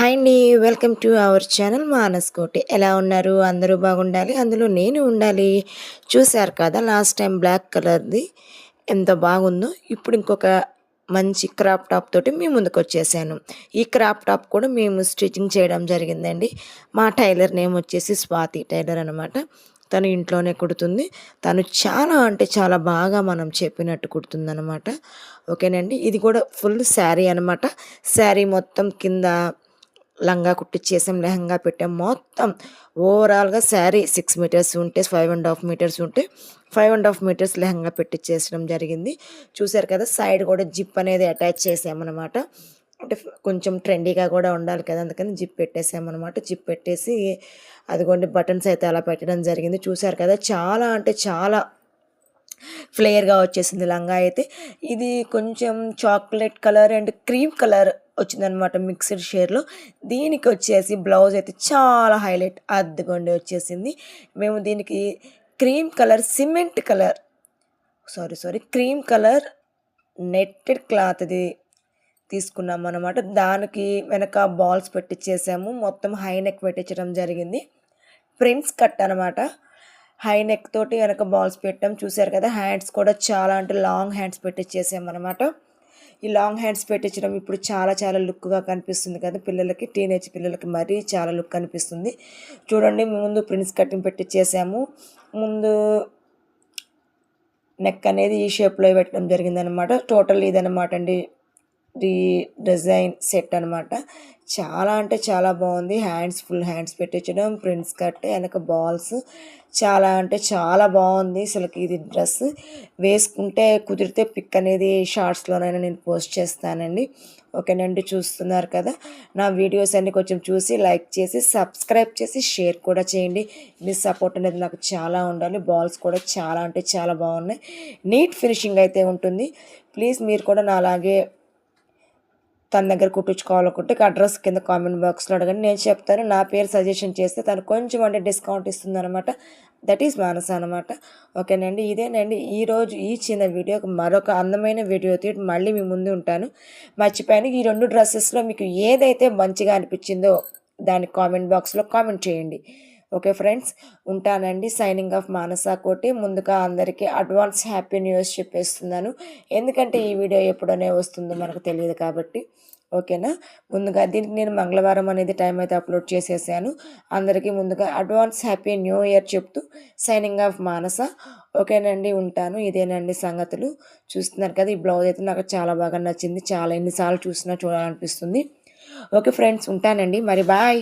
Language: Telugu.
హాయ్ అండి welcome to our channel Manas Koti. ఎలా ఉన్నారు? అందరూ బాగుండాలి? అందులో నేను ఉండాలి. చూశారు కదా లాస్ట్ టైం బ్లాక్ కలర్ది ఎంత బాగుందో. ఇప్పుడు ఇంకొక మంచి క్రాప్ టాప్ తోటి మీ ముందుకు వచ్చేసాను. ఈ క్రాప్ టాప్ కూడా మేము స్టిచ్చింగ్ చేయడం జరిగిందండి. మా టైలర్ నేమ్ వచ్చేసి స్వాతి టైలర్ అనమాట తను ఇంట్లోనే కుడుతుంది. తను చాలా అంటే చాలా బాగా మనం చెప్పినట్టు కుడుతుంది అనమాట ఓకేనండి? ఇది కూడా ఫుల్ శారీ అనమాట శారీ మొత్తం కింద లంగా కుట్టించేసాం లెహంగా పెట్టాం. మొత్తం ఓవరాల్గా శారీ సిక్స్ మీటర్స్ ఉంటే ఫైవ్ అండ్ హాఫ్ మీటర్స్ ఉంటే five and half metres lehenga పెట్టిచ్చేసడం జరిగింది. చూసారు కదా సైడ్ కూడా జిప్ అనేది అటాచ్ చేసామన్నమాట. అంటే కొంచెం ట్రెండీగా కూడా ఉండాలి కదా అందుకని జిప్ పెట్టేసామన్నమాట. జిప్ పెట్టేసి అదిగోండి బటన్స్ అయితే అలా పెట్టడం జరిగింది. చూసారు కదా చాలా అంటే చాలా ఫ్లేయర్గా వచ్చేసింది లంగా అయితే. ఇది కొంచెం chocolate colour and cream colour వచ్చిందనమాట మిక్స్డ్ షేర్లో. దీనికి వచ్చేసి బ్లౌజ్ అయితే చాలా హైలైట్ అద్దుకోండి వచ్చేసింది. మేము దీనికి cream colour cement colour sorry sorry cream colour netted క్లాత్ది తీసుకున్నాం అనమాట దానికి వెనక బాల్స్ పెట్టించేసాము మొత్తం హై నెక్ పెట్టించడం జరిగింది. ప్రింట్స్ కట్ అనమాట హై నెక్ తోటి వెనక బాల్స్ పెట్టాం. చూసారు కదా హ్యాండ్స్ కూడా చాలా అంటే లాంగ్ హ్యాండ్స్ పెట్టించేసాం అనమాట ఈ లాంగ్ హ్యాండ్స్ పెట్టించడం ఇప్పుడు చాలా చాలా లుక్గా కనిపిస్తుంది కదా పిల్లలకి టీనేజ్ పిల్లలకి మరీ చాలా లుక్ కనిపిస్తుంది. చూడండి ముందు ప్రిన్స్ కటింగ్ పెట్టించేసాము ముందు నెక్ అనేది ఈ షేప్లో పెట్టడం జరిగిందనమాట టోటల్ ఇదనమాట అండి. డి డిజైన్ సెట్ అనమాట చాలా అంటే చాలా బాగుంది. హ్యాండ్స్ ఫుల్ హ్యాండ్స్ పెట్టించడం ప్రింట్స్ కట్ వెనక బాల్స్. చాలా అంటే చాలా బాగుంది అసలుకి ఇది డ్రెస్. వేసుకుంటే కుదిరితే పిక్ అనేది షార్ట్స్లోనైనా నేను పోస్ట్ చేస్తానండి. ఓకేనండి చూస్తున్నారు కదా. నా వీడియోస్ అన్ని కొంచెం చూసి లైక్ చేసి సబ్స్క్రైబ్ చేసి షేర్ కూడా చేయండి. మీ సపోర్ట్ అనేది నాకు చాలా ఉండాలి. బాల్స్ కూడా చాలా అంటే చాలా బాగున్నాయి. నీట్ ఫినిషింగ్ అయితే ఉంటుంది. ప్లీజ్ మీరు కూడా నా అలాగే తన దగ్గర కుట్టించుకోవాలనుకుంటే అడ్రస్ కింద కామెంట్ బాక్స్లో అడగండి. నేను చెప్తాను నా పేరు సజెషన్ చేస్తే తను కొంచెం అంటే డిస్కౌంట్ ఇస్తుంది అనమాట దట్ ఈస్ మానస అనమాట ఓకేనండి ఇదేనండి ఈరోజు ఈ చిన్న వీడియోకి మరొక అందమైన వీడియోతో మళ్ళీ మీ ముందు ఉంటాను. మర్చిపోయాను ఈ రెండు డ్రెస్సెస్లో మీకు ఏదైతే మంచిగా అనిపించిందో దాని కామెంట్ బాక్స్లో కామెంట్ చేయండి. ఓకే ఫ్రెండ్స్ ఉంటానండి. Signing off Manasa Koti. ముందుగా అందరికీ అడ్వాన్స్ హ్యాపీ న్యూస్ చెప్పేస్తున్నాను. ఎందుకంటే ఈ వీడియో ఎప్పుడనే వస్తుందో మనకు తెలియదు కాబట్టి. ఓకేనా? ముందుగా దీనికి నేను మంగళవారం అనేది టైం అయితే అప్లోడ్ చేసేసాను. అందరికీ ముందుగా అడ్వాన్స్ హ్యాపీ న్యూ ఇయర్ చెప్తూ సైనింగ్ ఆఫ్ మానస. ఓకేనండి ఉంటాను. ఇదేనండి సంగతులు. చూస్తున్నారు కదా ఈ బ్లౌజ్ అయితే నాకు చాలా బాగా నచ్చింది. చాలా ఎన్నిసార్లు చూసినా చూడాలనిపిస్తుంది. ఓకే ఫ్రెండ్స్ ఉంటానండి. మరి బాయ్.